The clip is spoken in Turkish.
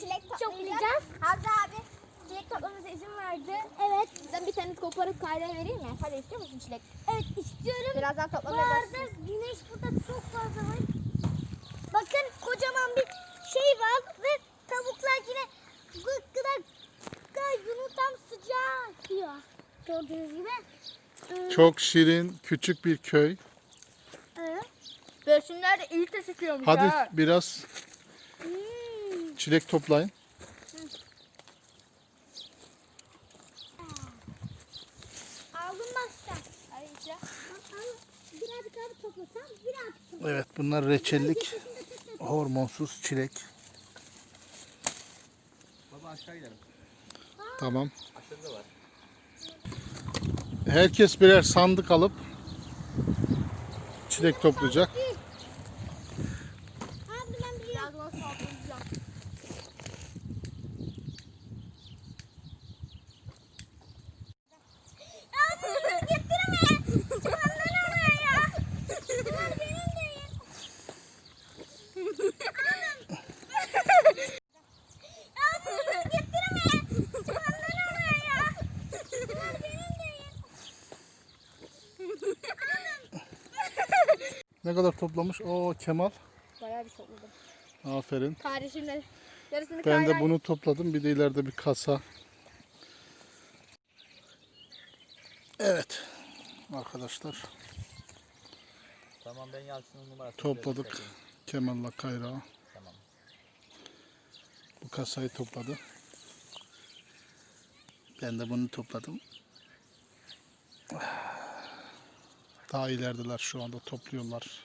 çilek toplayacağız. Hamza abi çilek toplamamıza izin verdi. Evet. Sizden bir tane koparıp Kayra'ya vereyim mi? Hadi istiyor musun çilek? Evet istiyorum. Birazdan Bu toplamaya arada başlayalım. güneş burada çok fazla var. Bakın kocaman bir şey var ve tavuklar yine gıkkıda yumurtam sıcağı atıyor. Gördüğünüz gibi. Ee, Çok şirin, küçük bir köy. evet. Böğsünler de iyi taşıtıyormuş Hadi ha. biraz. Çilek toplayın. Aldım başta. Ayrıca Birazcık abi toplasam birazcık toplasam. Evet bunlar reçellik, hormonsuz çilek. Baba aşağı gidelim. Tamam. Aşağıda var. Herkes birer sandık alıp çilek toplayacak. Abi ben biliyorum. Ne kadar toplamış? Oo Kemal. Bayağı bir topladım. Aferin. Kardeşimle yarısını Ben de bunu topladım. Bir de ileride bir kasa. Evet. Arkadaşlar Tamam ben Yalçın'ın numarasını topladık. Kemal'la Kayra. Tamam. Bu kasayı topladı. Ben de bunu topladım. Daha ilerideler şu anda topluyorlar.